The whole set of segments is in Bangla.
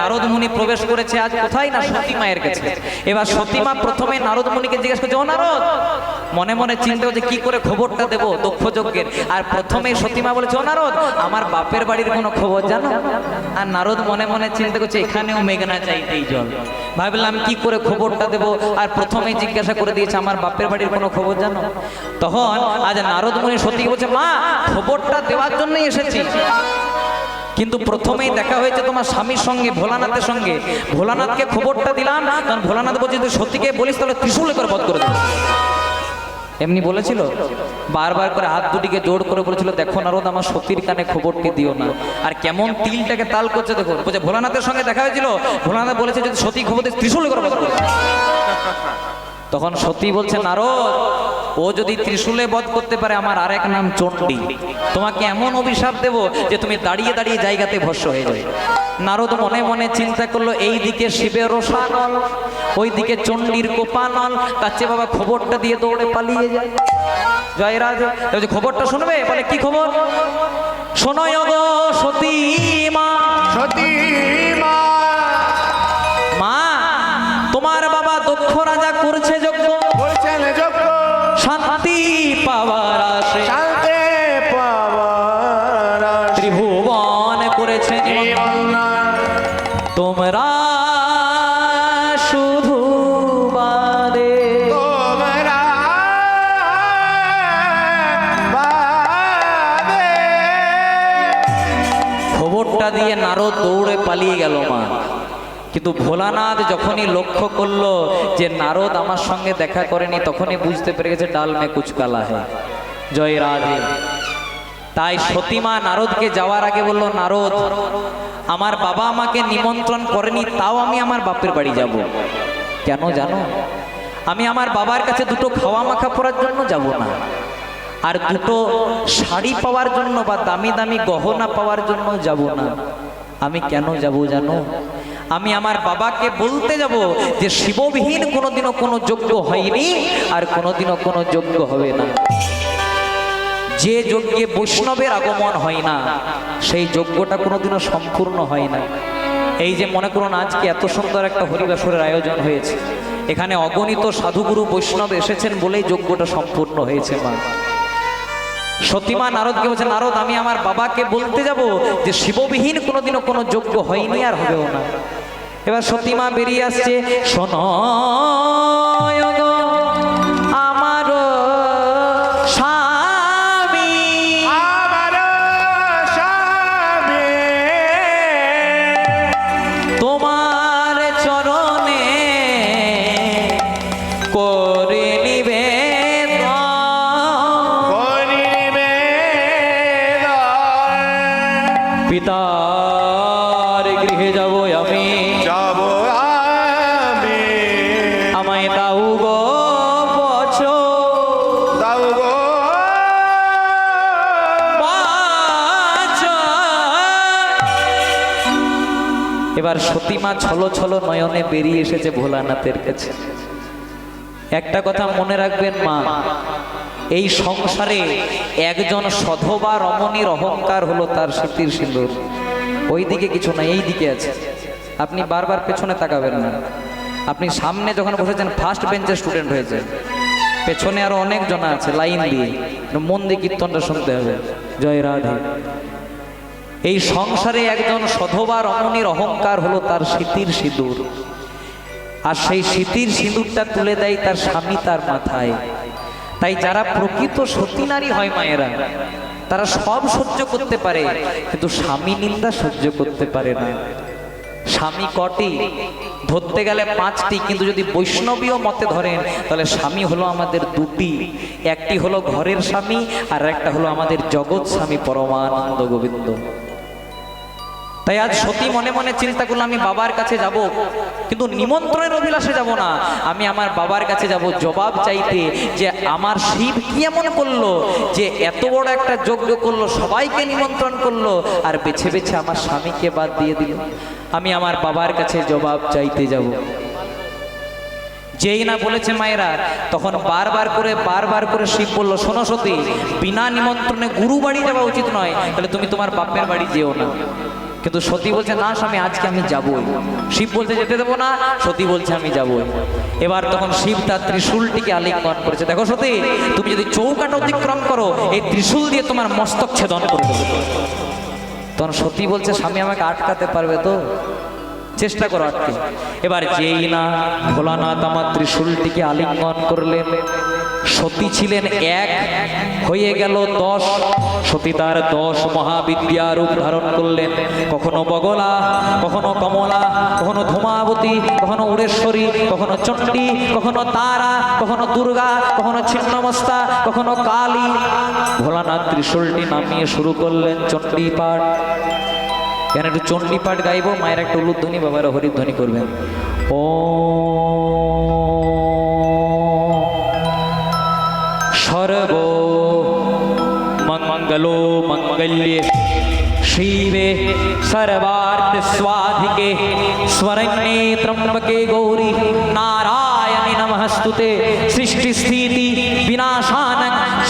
নারদ মুনি প্রবেশ করেছে আজ কোথায় না সতী মায়ের কাছে? এবার সতীমা প্রথমে নারদ মুনিকে জিজ্ঞেস করছে, ও নারদ, মনে মনে চিন্তা হচ্ছে কি করে খবরটা দেবো দক্ষ যজ্ঞের আর প্রথমে সতীমা বলেছে, ও নারদ, আমার বাপের বাড়ির কোনো খবর জানো? আর নারদ মনে মনে চিন্তা করছে, এখানেও মেঘনা চাইতেই জল। ভাবলাম কি করে খবরটা দেব? আর প্রথমেই জিজ্ঞাসা করে দিয়েছে, আমার বাপের বাড়ির কোনো খবর জানো? তখন আজ নারদ মুনি সতীকে বলছে, মা, খবরটা দেওয়ার জন্যই এসেছি। কিন্তু প্রথমেই দেখা হয়েছে তোমার স্বামীর সঙ্গে, ভোলানাথের সঙ্গে। ভোলানাথকে খবরটা দিলাম, কারণ ভোলানাথ বলছে তুই সত্যিকে বলিস তাহলে ত্রিশুলে করে বধ করে এমনি বলেছিল, বারবার করে হাত দুটিকে জোর করে বলেছিল, দেখো নারদ, আমার সতীর কানে খবরটি দিও না। আর কেমন তিলটাকে তাল করছে, দেখো, বলছে, ভোলানাথের সঙ্গে দেখা হয়েছিল। ভোলানাথ বলেছে, যদি সতী খবর ত্রিশুলে করে বধ করে। তখন সতী বলছে, নারদ, ও যদি ত্রিশূলে বধ করতে পারে, আমার আরেক নাম চণ্ডী। তোমাকে এমন অভিশাপ দেব যে তুমি দাঁড়িয়ে দাঁড়িয়ে জায়গাতে ভস্য হয়ে যাবে। নারদ মনে মনে চিন্তা করল, এই দিকে শিবের রোষানল ওই দিকে চণ্ডীর কোপানল চেয়ে বাবা খবরটা দিয়ে দৌড়ে পালিয়ে যায়। জয়রাজ খবরটা শুনবে? বলে, কি খবর? শোনয় গো সতী দক্ষ রাজা করছে যজ্ঞ। শান্তি পাওয়ার আসে শান্তে পাওয়ার ত্রিভুবন করেছে তোমরা শুধু বাদে। তোমরা খবরটা দিয়ে নারদ দৌড়ে পালিয়ে গেল মা। কিন্তু ভোলানাথ যখনই লক্ষ্য করল যে নারদ আমার সঙ্গে দেখা করেনি, তখনই বুঝতে পেরে গেছে ডাল মে কুচ কালা হ্যাঁ জয় রাধে। তাই সতীমা নারদকে যাওয়ার আগে বলল, নারদ, আমার বাবা আমাকে নিমন্ত্রণ করেনি, তাও আমি আমার বাপের বাড়ি যাব। কেন জানো? আমি আমার বাবার কাছে দুটো খাওয়া মাখা পরার জন্য যাব না। আর দুটো শাড়ি পাওয়ার জন্য বা দামি দামি গহনা পাওয়ার জন্য যাব না। আমি কেন যাব জানো? আমি আমার বাবাকে বলতে যাব যে শিববিহীন কোনোদিনও কোনো যোগ্য হয়নি আর কোনোদিনও কোনো যোগ্য হবে না। যে যজ্ঞে বৈষ্ণবের আগমন হয় না, সেই যজ্ঞটা কোনোদিনও সম্পূর্ণ হয় না। এই যে মনে করুন, আজকে এত সুন্দর একটা হরিবাসরের আয়োজন হয়েছে। এখানে অগণিত সাধুগুরু বৈষ্ণব এসেছেন বলেই যজ্ঞটা সম্পূর্ণ হয়েছে, মা। সতীমা নারদকে বলছে, নারদ, আমি আমার বাবাকে বলতে যাব যে শিববিহীন কোনোদিনও কোনো যোগ্য হয়নি আর হবেও না। এবার সতীমা বেরিয়ে আসছে। শোনয় ছলো ছলো নয়নে বেরিয়ে এসেছে ভোলানাথের কাছে। একটা কথা মনে রাখবেন মা, এই সংসারে একজন সধবা রমণীর অহংকার হলো তার স্মৃতির সিন্দুর। ওই দিকে কিছু না এই দিকে আছে। আপনি বারবার পেছনে তাকাবেন না। আপনি সামনে যখন বসেছেন ফার্স্ট বেঞ্চের স্টুডেন্ট হয়েছে পেছনে আরও অনেক জন আছে লাইন দিয়ে। মন দিয়ে কীর্তনটা শুনতে হবে। জয় রাধে। এই সংসারে একজন সধবা রমণীর অহংকার হলো তার স্মৃতির সিঁদুর। আর সেই স্মৃতির সিঁদুরটা তুলে দেয় তার স্বামী তার মাথায়। তাই যারা প্রকৃত সতী নারী হয় মায়েরা, তারা সব সহ্য করতে পারে, কিন্তু স্বামী নিন্দা সহ্য করতে পারে না। স্বামী কটি? ধরতে গেলে পাঁচটি, কিন্তু যদি বৈষ্ণবীয় মতে ধরেন, তাহলে স্বামী হলো আমাদের দুটি। একটি হলো ঘরের স্বামী, আর একটা হলো আমাদের জগৎ স্বামী পরমানন্দ গোবিন্দ। তাই আজ সতী মনে মনে চিন্তা করলাম আমি বাবার কাছে যাব। কিন্তু নিমন্ত্রণের অভিলাষে যাব না। আমি আমার বাবার কাছে যাব। জবাব চাইতে যে আমার শিব কি এমন করল, যে এত বড় একটা যজ্ঞ করল, সবাইকে নিমন্ত্রণ করল, আর বেছে বেছে আমার স্বামীকে বাদ দিয়ে দিল। আমি আমার বাবার কাছে জবাব চাইতে যাব। যেই না বলেছে মায়েরা, তখন বারবার করে বারবার করে শিব বলল, শোনো সতী, বিনা নিমন্ত্রণে গুরু বাড়ি যাওয়া উচিত নয়। তাহলে তুমি তোমার বাপের বাড়ি যেও না। কিন্তু সতী বলছে, না স্বামী, আজকে আমি যাবই। শিব বলছে, যেতে দেবো না। সতী বলছে, আমি যাবই। এবার তখন শিব তার ত্রিশূলটিকে আলিঙ্গন করেছে। দেখো সতী, তুমি যদি চৌকাটা অতিক্রম করো, এই ত্রিশূল দিয়ে তোমার মস্তক ছেদন করে দেবো। তখন সতী বলছে, স্বামী, আমাকে আটকাতে পারবে তো? চেষ্টা করো আটকে। এবার যেই না ভোলানাথ আমার ত্রিশূলটিকে আলিঙ্গন করলেন, সতী ছিলেন এক, হয়ে গেল দশ। সতী তার দশ মহাবিদ্যা রূপ ধারণ করলেন। কখনো বগলা, কখনো কমলা, কখনো ধূমাবতী, কখনো উড়েশ্বরী, কখনো চণ্ডী, কখনো তারা, কখনো দুর্গা, কখনো ছিন্নমস্তা, কখনো কালী। ভোলানাথ ত্রিশূলটি নামিয়ে শুরু করলেন চণ্ডী পাঠ। এখানে একটু চণ্ডী পাঠ গাইবো? মায়ের একটা উলুধ্বনি, বাবার হরিধ্বনি করবেন। ও शिवे सर्वार्थ स्वाधिके स्वरण्ये त्रंबके गौरी नारायणी नमस्तुते। सृष्टि स्थिति विनाशान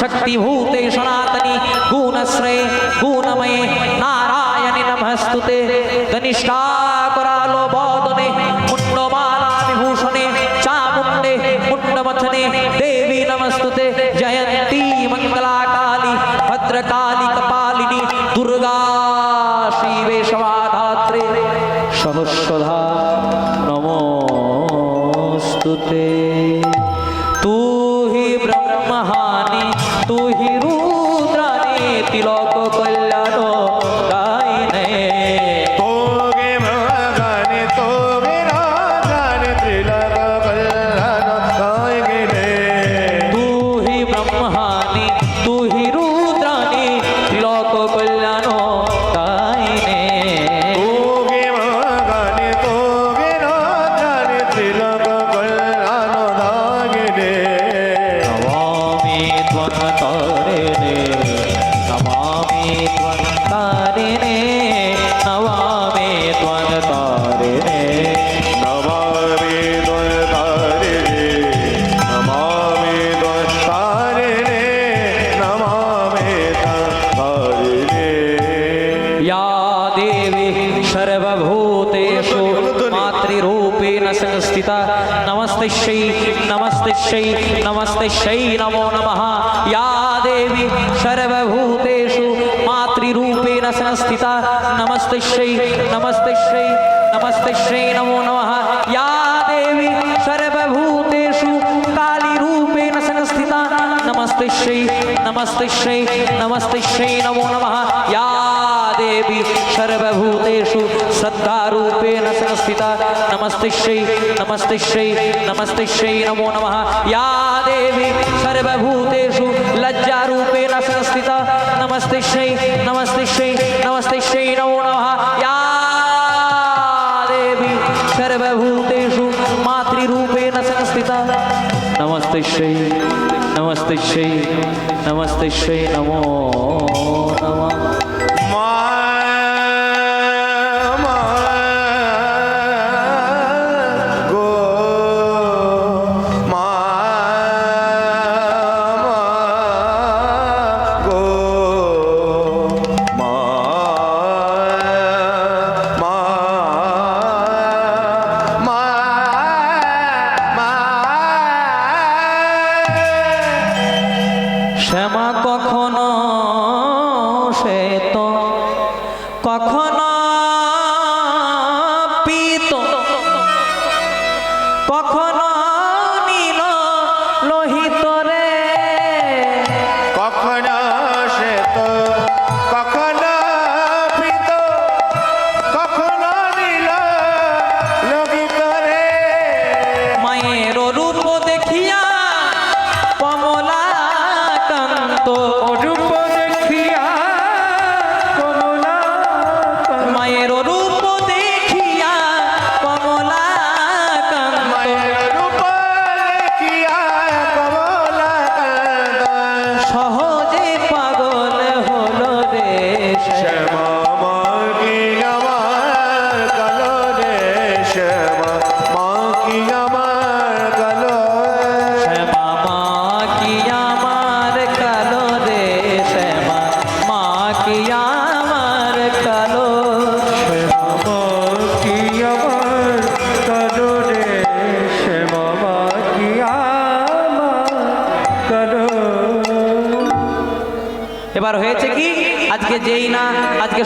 शक्ति भूते सनातनी गुणश्रये गुणमये नारायणी नमस्तुते। धनिष्ठा मातृरूपेण संस्थिता नमस्तिश्यै नमस्तिश्यै नमस्तिश्यै नमो नमः या देवी सर्वभूतेषु मातृरूपेण संस्थिता नमस्तिश्यै नमस्तिश्यै नमस्तिश्यै नमो नमः या देवी सर्वभूतेषु कालीरूपेण संस्थिता नमस्तिश्यै नमस्तिश्यै नमस्तिश्यै नमो नमः या देवी सर्वभूतेषु श्रद्धारूपेण संस्थिता नमस्तिश्यै नमस्तिश्यै नमस्तिश्यै नमो नमः। या देवी सर्वभूतेषु लज्जारूपेण संस्थिता नमस्तिश्यै नमस्तिश्यै नमस्तिश्यै नमो नमः। या देवी सर्वभूतेषु मातृरूपेण संस्थिता नमस्तिश्यै नमस्तिश्यै नमस्तिश्यै नमो কখনো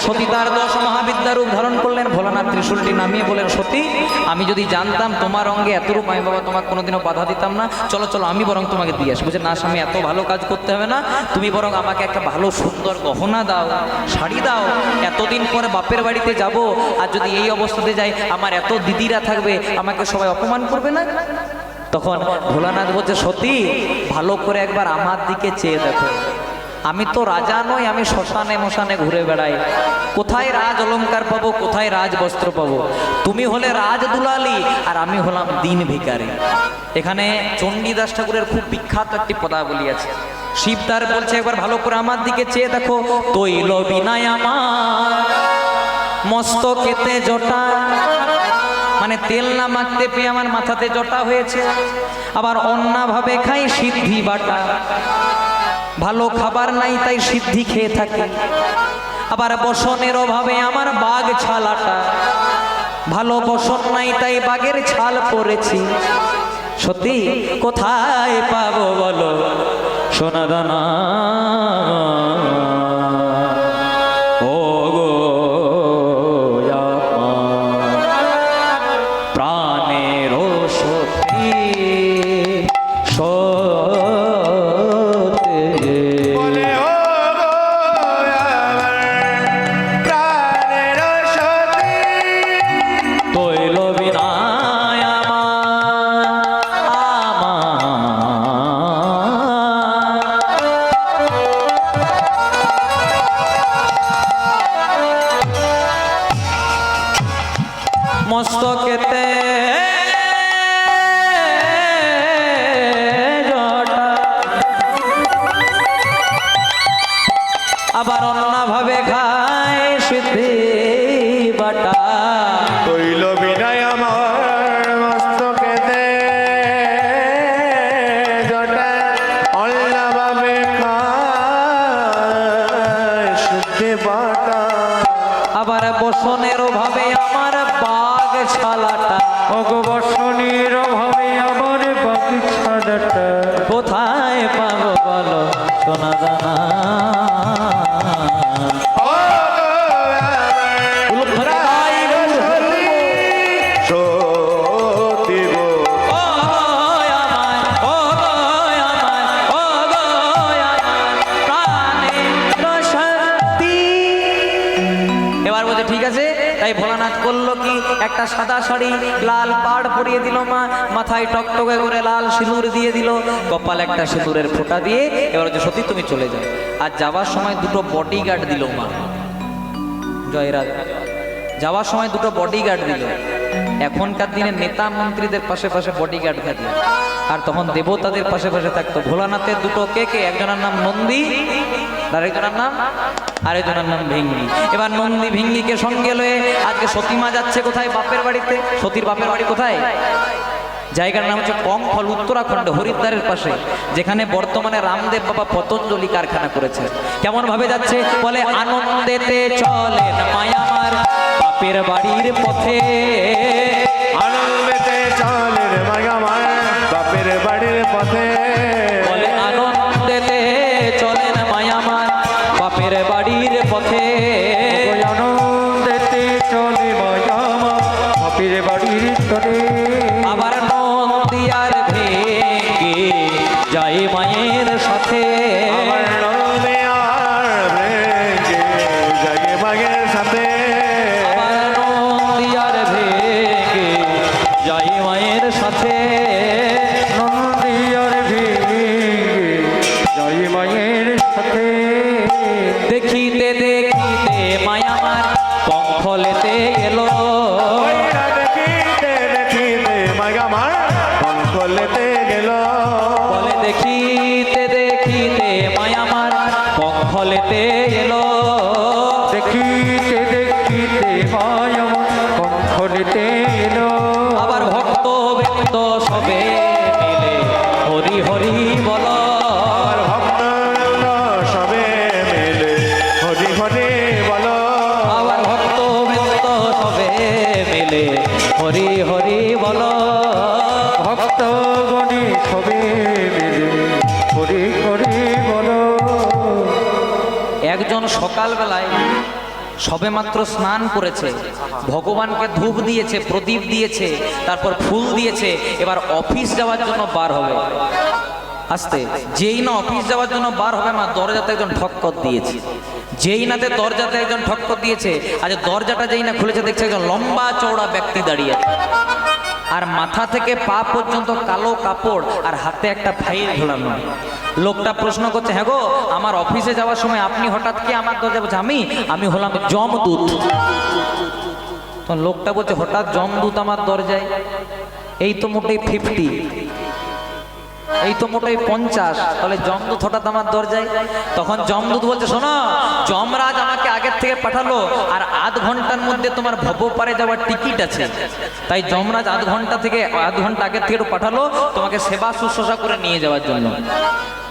সতী তার দশ মহাবিদ্যা রূপ ধারণ করলেন, ভোলানাথ ত্রিশূলটি নামিয়ে বলেন সতী, আমি যদি জানতাম তোমার অঙ্গে এত রূপ, আমি বাবা তোমাকে কোনোদিনও বাধা দিতাম না। চলো চলো, আমি বরং তোমাকে দিয়ে আসব যে না স্বামী, এত ভালো কাজ করতে হবে না। তুমি বরং আমাকে একটা ভালো, সুন্দর গহনা দাও, শাড়ি দাও। এতদিন পরে বাপের বাড়িতে যাব, আর যদি এই অবস্থাতে যাই, আমার এত দিদিরা থাকবে, আমাকে সবাই অপমান করবে না? তখন ভোলানাথ বলছে, সতী, ভালো করে একবার আমার দিকে চেয়ে দেখো। আমি তো রাজা নই, আমি শ্মশানে মশানে ঘুরে বেড়াই। কোথায় রাজ অলংকার পাবো, কোথায় রাজ বস্ত্র পাবো? তুমি হলে রাজ দুলালি, আর আমি হলাম দিন ভিকারি এখানে চণ্ডীদাস ঠাকুরের খুব বিখ্যাত একটি পদাবলী আছে। শিব তার বলছে, একবার ভালো করে আমার দিকে চেয়ে দেখো। তৈল বিনায় আমার মস্তকেতে জটা। মানে তেল না মাখতে পেয়ে আমার মাথাতে জটা হয়েছে। আবার অন্যভাবে খাই সিদ্ধি বাটা। ভালো খাবার নাই, তাই সিদ্ধি খেয়ে থাকে। আবার বসনের অভাবে আমার বাঘ ছালাটা। ভালো বসন নাই, তাই বাঘের ছাল পরেছি সত্যি, কোথায় পাবো বলো? সোনা একটা সাদা শাড়ি, লাল পাড় পরিয়ে দিল মা, মাথায় টকটকে করে লাল সিঁদুর দিয়ে দিল। কপাল একটা সিঁদুরের ফোঁটা দিয়ে এবার হচ্ছে সত্যি তুমি চলে যাও। আর যাওয়ার সময় দুটো বডিগার্ড দিল মা। জয়রাজ, যাওয়ার সময় দুটো বডি গার্ড দিল। এখনকার দিনে নেতা মন্ত্রীদের পাশে পাশে বডিগার্ড থাকে। আর তখন দেবতাদের পাশে পাশে থাকতো। ভোলানাথের দুটো কে কে? একজনের নাম নন্দী, আর একজনের নাম আরেকজনের নাম ভিঙ্গি। এবার নন্দী ভিঙ্গিকে সঙ্গে লয়ে আজকে সতীমা যাচ্ছে কোথায়? বাপের বাড়িতে। সতীর বাপের বাড়ি কোথায়? জায়গার নাম হচ্ছে কমফল উত্তরাখণ্ড, হরিদ্বারের পাশে, যেখানে বর্তমানে রামদেব বাবা পতঞ্জলি কারখানা করেছে। কেমন ভাবে যাচ্ছে? বলে, আনন্দেতে চলেন মায়ামার বাপের বাড়ির পথে। আনন্দেতে চলে রে মাই আমার বাপের বাড়ির পথে। ওই আনন্দেতে চলে মায়ামা বাপের বাড়ির তরে আবার নদিয়ার ভেঙে যায় মায়ের সাথে। আমার নদী আর ভেঙে জাগে বাগের সাথে। আবার নদিয়ার ভেঙে মায়ের সাথে। সবে একজন সকালবেলায় সবেমাত্র স্নান করেছে, ভগবানকে ধূপ দিয়েছে, প্রদীপ দিয়েছে, তারপর ফুল দিয়েছে, এবার অফিস যাওয়ার জন্য বার হবে। আসতে, যেই না অফিস যাওয়ার জন্য বার হবে মা দরজাতে একজন ঠক্কর দিয়েছে। যেই নাতে দরজাতে একজন ঠক্কর দিয়েছে, আজ দরজাটা যেই না খুলেছে, দেখছে একজন লম্বা চওড়া ব্যক্তি দাঁড়িয়ে আছে। আর মাথা থেকে পা পর্যন্ত কালো কাপড় আর হাতে একটা ফাইল ঝোলানো লোকটা প্রশ্ন করছে হ্যাঁ গো, আমার অফিসে যাওয়ার সময় আপনি হঠাৎ কি আমার দরজা বলছে আমি আমি হলাম জমদূত তখন লোকটা বলছে, হঠাৎ জমদূত আমার দরজায়? এই তো মোটেই ফিফটি এই তো মোটাই পঞ্চাশ। তাহলে জমদূত হঠাৎ আমার দরজায়, তখন জমদূত বলছে, শোনো, যমরাজ আমাকে আগের থেকে পাঠালো, আর আধ ঘণ্টার মধ্যে তোমার ভবপারে যাওয়ার টিকিট আছে। তাই যমরাজ আধ ঘণ্টা থেকে, আধ ঘণ্টা আগের থেকে পাঠালো, তোমাকে সেবা শুশ্রূষা করে নিয়ে যাওয়ার জন্য।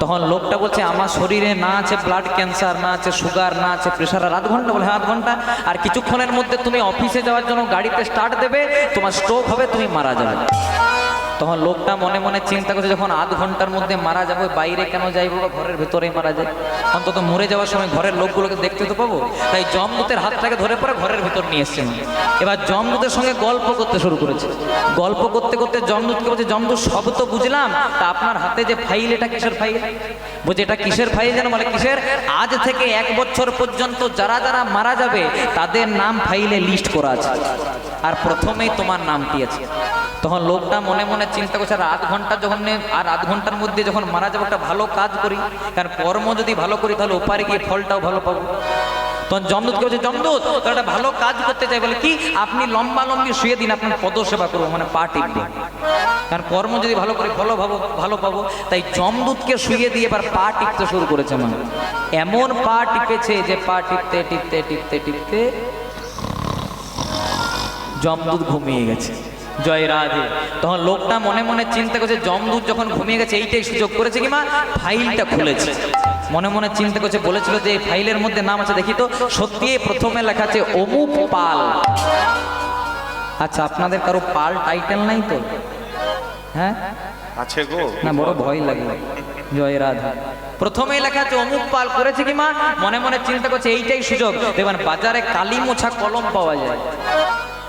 তখন লোকটা বলছে, আমার শরীরে না আছে ব্লাড ক্যান্সার না আছে সুগার না আছে প্রেশার আর আধ ঘণ্টা, বলে হ্যাঁ আধ ঘণ্টা। আর কিছুক্ষণের মধ্যে তুমি অফিসে যাওয়ার জন্য গাড়িতে স্টার্ট দেবে, তোমার স্ট্রোক হবে, তুমি মারা যাবে। তখন লোকটা মনে মনে চিন্তা করছে, যখন আধ ঘণ্টার মধ্যে মারা যাব, বাইরে কেন যাইবো বা ঘরের ভেতরেই মারা যায়? অন্তত মরে যাওয়ার সময় ঘরের লোকগুলোকে দেখতে তো পাবো। তাই জমদূতের হাতটাকে ধরে পরে ঘরের ভেতর নিয়ে এসছে। এবার জমদূতের সঙ্গে গল্প করতে শুরু করেছে। গল্প করতে করতে জমদূতকে বলছে, জমদূত, সব তো বুঝলাম, তা আপনার হাতে যে ফাইল, এটা কিসের ফাইল? বলছে, এটা কিসের ফাইল যেন বলে, কিসের? আজ থেকে এক বছর পর্যন্ত যারা যারা মারা যাবে, তাদের নাম ফাইলে লিস্ট করা আছে। আর প্রথমেই তোমার নামটি আছে। তখন লোকটা মনে মনে চিন্তা করছে, আর আধ ঘণ্টা যখন আর আধ ঘণ্টার মধ্যে যখন মারা যাব, একটা ভালো কাজ করি। কারণ কর্ম যদি ভালো করি, তাহলে ওপারে গিয়ে ফলটাও ভালো পাবো। তখন জমদূত বলছে, জমদূত একটা ভালো কাজ করতে চাই। বলে, কি? আপনি লম্বা লম্বি শুয়ে দিন, আপনার পদসেবা করব মানে পা টিপবে। কারণ কর্ম যদি ভালো করি ভালো ভাবো, ভালো পাবো। তাই জমদূতকে শুয়ে দিয়ে এবার পা টিপতে শুরু করেছে মা এমন পা টিপেছে যে পা টিপতে টিপতে টিপতে টিপতে জমদূত ঘুমিয়ে গেছে। জয় রাধে। তখন লোকটা মনে মনে চিন্তা করছে জমদূত যখন ঘুমিয়ে গেছে, এইটাই সুযোগ করেছে কি মা? ফাইলটা খুলেছে। মনে মনে চিন্তা করছে, বলেছিল যে এই ফাইলের মধ্যে নাম আছে, দেখি তো সত্যি প্রথমে লেখা আছে, অমুক পাল। আচ্ছা আপনাদের কারও পাল টাইটেল নাই তো? হ্যাঁ? আছে গো। না, বড় ভয় লাগে। জয় রাধা। প্রথমেই লেখা আছে অমুক পাল করেছে কি মা? মনে মনে চিন্তা করছে, এইটাই সুযোগ। দেখবেন, বাজারে কালি মোছা কলম পাওয়া যায়।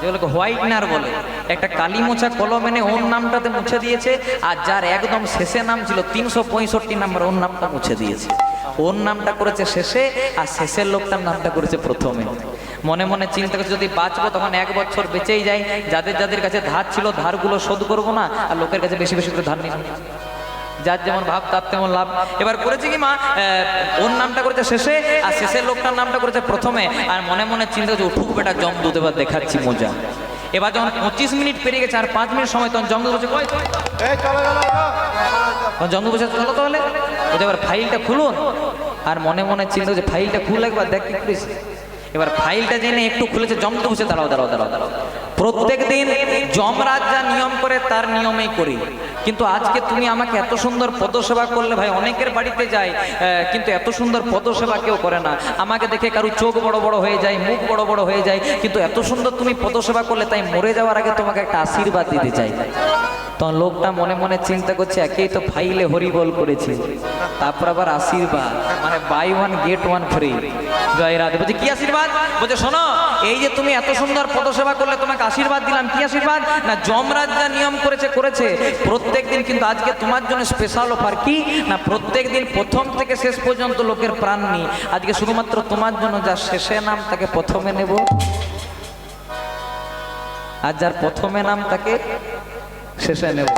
যেগুলোকে হোয়াইটনার বলে। একটা কালি মোছা কলম এনে ওর নামটাতে মুছে দিয়েছে, আর যার একদম শেষে নাম ছিল তিনশো পঁয়ষট্টি নাম্বার, ওর নামটা মুছে দিয়েছে। ওর নামটা করেছে শেষে, আর শেষের লোকটার নামটা করেছে প্রথমে। মনে মনে চিন্তা করছে যদি বাঁচবো তখন এক বছর বেঁচেই যায় যাদের যাদের কাছে ধার ছিল ধারগুলো শোধ করব না আর লোকের কাছে বেশি বেশি করে ধার নিয়ে যার যেমন ভাব তার তেমন লাভ। এবার করেছে কি মা? ওর নামটা করেছে শেষে আর শেষের লোকটার নামটা করেছে প্রথমে। আর মনে মনে চিন্তা করছে উঠুক বেটা জম দুধ এবার দেখাচ্ছি মজা। এবার যখন পঁচিশ মিনিট পেরিয়ে গেছে আর পাঁচ মিনিট সময় তখন? চলো চলো তখন জমদূত বলছে চলো তাহলে। এবার ফাইলটা খুলুন। আর মনে মনে চিন্তা করছে ফাইলটা খুলে একবার দেখ কি করেছে এবার ফাইলটা জেনে একটু খুলেছে জমতে বসে দাঁড়াও দাঁড়াও দাঁড়াও দাঁড়াও। প্রত্যেক দিন যমরাজ যা নিয়ম করে তার নিয়মেই করি। কিন্তু আজকে তুমি আমাকে এত সুন্দর পদসেবা করলে ভাই অনেকের বাড়িতে আহ, কিন্তু এত সুন্দর পদসেবা কেউ করে না। আমাকে দেখে কারু চোখ বড় বড় হয়ে যায় মুখ বড় বড় হয়ে যায় কিন্তু এত সুন্দর তুমি পদসেবা করলে তাই মরে যাওয়ার আগে তোমাকে একটা আশীর্বাদ দিতে চাই। তখন লোকটা মনে মনে চিন্তা করছে একেই তো ফাইলে হরিবল করেছে। তারপর আবার আশীর্বাদ মানে buy one get one free. জয় রাধে। বলছে কি আশীর্বাদ? বলছে শোনো এই যে তুমি এত সুন্দর পদসেবা করলে তোমাকে আশীর্বাদ দিলাম, কি আশীর্বাদ? না, যমরাজ যা নিয়ম করেছে করেছে। প্রত্যেক দিন কিন্তু আজকে তোমার জন্য স্পেশাল অফার কি? না প্রত্যেক দিন প্রথম থেকে শেষ পর্যন্ত লোকের প্রাণ নিই আজকে শুধুমাত্র তোমার জন্য যা শেষে নাম, তাকে প্রথমে নেব। আর যার প্রথমে নাম, তাকে শেষে নেব।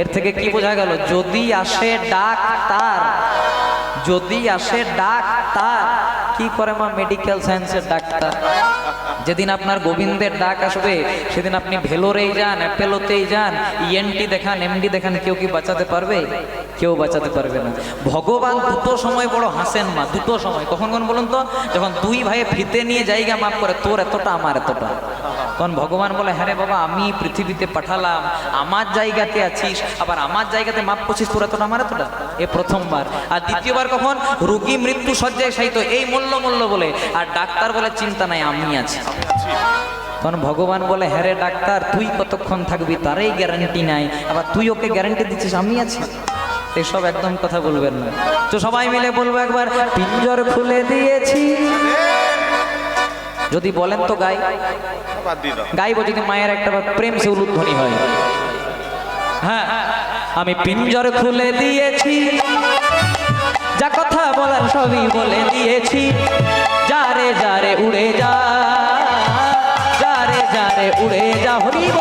এর থেকে কি বোঝা গেল? যদি আসে ডাক তার, যদি আসে ডাক তার, কি করে মা মেডিকেল সায়েন্সের ডাক্তার? যেদিন আপনার গোবিন্দের ডাক আসবে, সেদিন আপনি ভেলোরেই যান, অ্যাপেলোতেই যান, ইএনটি দেখান, এমডি দেখান, কেউ কি বাঁচাতে পারবে? কেউ বাঁচাতে পারবে না। ভগবান দুটো সময় বড় হাসেন মা, দুটো সময়। কখন কখন বলুন তো? যখন দুই ভাইয়ে ফিতে নিয়ে জায়গা মাফ করে, তোর এতটা, আমার এতটা। তখন ভগবান বলে হ্যাঁ রে বাবা, আমি পৃথিবীতে পাঠালাম, আমার জায়গাতে আছিস, আবার আমার জায়গাতে মাপ করছিস, তোর এতটা আমার এতটা এ প্রথমবার। আর দ্বিতীয়বার কখন? রুগী মৃত্যু শয্যায় সাইত এই মূল্য মূল্য বলে। আর ডাক্তার বলে, চিন্তা নাই, আমি আছি। তখন ভগবান বলে হ্যাঁ রে ডাক্তার, তুই কতক্ষণ থাকবি, তারই গ্যারান্টি নাই। আবার তুই ওকে গ্যারান্টি দিচ্ছিস, আমি আছি। এসব একদম কথা বলবেন না। তো সবাই মিলে বলব একবার, পিঞ্জর খুলে দিয়েছি। যদি বলেন তো গাই। বাদ গাইবো যদি মায়ের একটা প্রেম সে উলুধ্বনি হয়। হ্যাঁ আমি পিঞ্জর খুলে দিয়েছি। যা কথা বলার সবই বলে দিয়েছি। যারে যারে উড়ে যা। যারে যারে উড়ে যা হরিব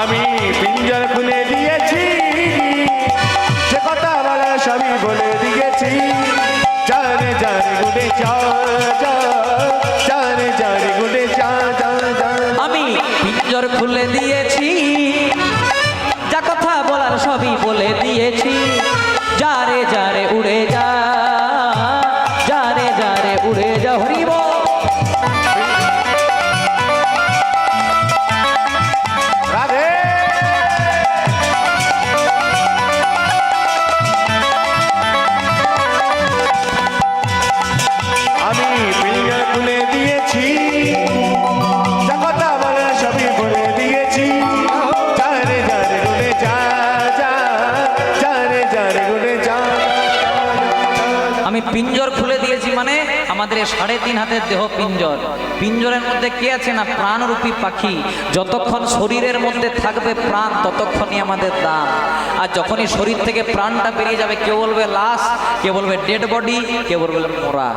আমি পিঞ্জর খুলে দিয়েছি। যে কথা বলার সবই বলে দিয়েছি। জানে জানে গুনে যা যা জানে জানে গুনে যা যা যা আমি পিঞ্জর খুলে দিয়েছি, যা কথা বলার সবই বলে দিয়েছি। যারে যারে উড়ে যা আমাদের সাড়ে তিন হাতের দেহ পিঞ্জর। পিঞ্জরের মধ্যে কে আছে না প্রাণরূপী পাখি? যতক্ষণ শরীরের মধ্যে থাকবে প্রাণ, ততক্ষণই আমাদের দাম আর যখনই শরীর থেকে প্রাণটা বেরিয়ে যাবে, কেউ বলবে লাশ, কেউ বলবে ডেড বডি কেউ বলবে মোরা।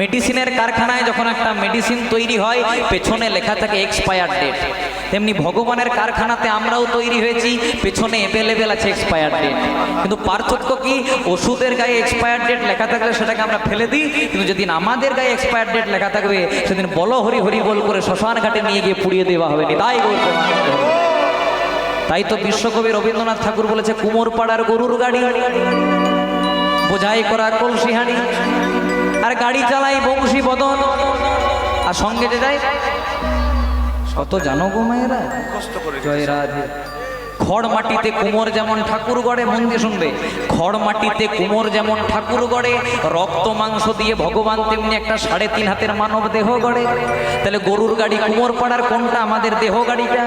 মেডিসিনের কারখানায় যখন একটা মেডিসিন তৈরি হয়, পেছনে লেখা থাকে এক্সপায়ার ডেট তেমনি ভগবানের কারখানাতে আমরাও তৈরি হয়েছি। পেছনে অ্যাভেলেবেল আছে এক্সপায়ার ডেট কিন্তু পার্থক্য কি? ওষুধের গায়ে এক্সপায়ার ডেট লেখা থাকলে সেটাকে আমরা ফেলে দিই। কিন্তু যেদিন আমাদের গায়ে এক্সপায়ার ডেট লেখা থাকবে, সেদিন বলো হরি হরি বল করে শ্মশান ঘাটে নিয়ে গিয়ে পুড়িয়ে দেওয়া হবে তাই হরি। তাই তো বিশ্বকবি রবীন্দ্রনাথ ঠাকুর বলেছে, কুমোর পাড়ার গরুর গাড়ি, বোঝাই করা কলসিহানি আর গাড়ি চালাই বংশী বদন আর সঙ্গে যে যায় কত জানো গো মায়েরা? জয় রাধে। খড় মাটিতে কুমোর যেমন ঠাকুর গড়ে মন দিয়ে শুনবে। খড় মাটিতে কুমোর যেমন ঠাকুর গড়ে, রক্ত মাংস দিয়ে ভগবান তেমনি একটা সাড়ে তিন হাতের মানব দেহ গড়ে। তাহলে গরুর গাড়ি কুমোর পাড়ার কোনটা আমাদের দেহ গাড়িটা?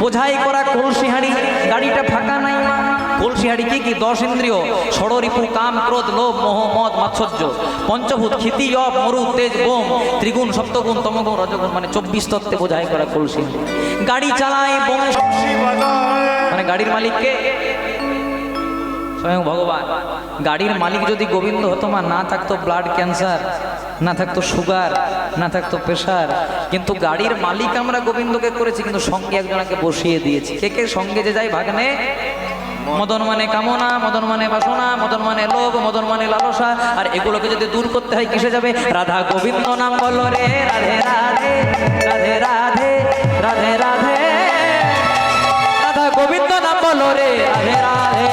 বোঝাই করা কলসিহাড়ি, গাড়িটা ফাঁকা নাই। কলসিহাড়ি কি কি দশ ইন্দ্রিয়? ষড়রিপু, কাম, ক্রোধ, লোভ, মোহ, মদ, মাৎসর্য। পঞ্চভূত, ক্ষিতি, অপ, মরু, তেজ, বোম, ত্রিগুণ, সপ্তগুণ, তমগুণ, রজগুণ মানে চব্বিশ তত্ত্বে বোঝাই করা কলসিহাড়ি গাড়ি চালায় মানে গাড়ির মালিককে? স্বয়ং ভগবান। গাড়ির মালিক যদি গোবিন্দ হতো মা, না থাকতো ব্লাড ক্যান্সার না থাকতো সুগার না থাকতো প্রেশার কিন্তু গাড়ির মালিক আমরা গোবিন্দকে করেছি, কিন্তু সঙ্গে একজনকে বসিয়ে দিয়েছি। কে কে সঙ্গে যে যায় ভাগনে? মদন মানে কামনা মদন মানে বাসনা মদন মানে লোভ মদন মানে লালসা। আর এগুলোকে যদি দূর করতে হয় কিসে যাবে? রাধা গোবিন্দ নাম বলো রে রাধে রাধে রাধে রাধে রাধে রাধে। রাধা গোবিন্দ নাম বলো রে রাধে রাধে।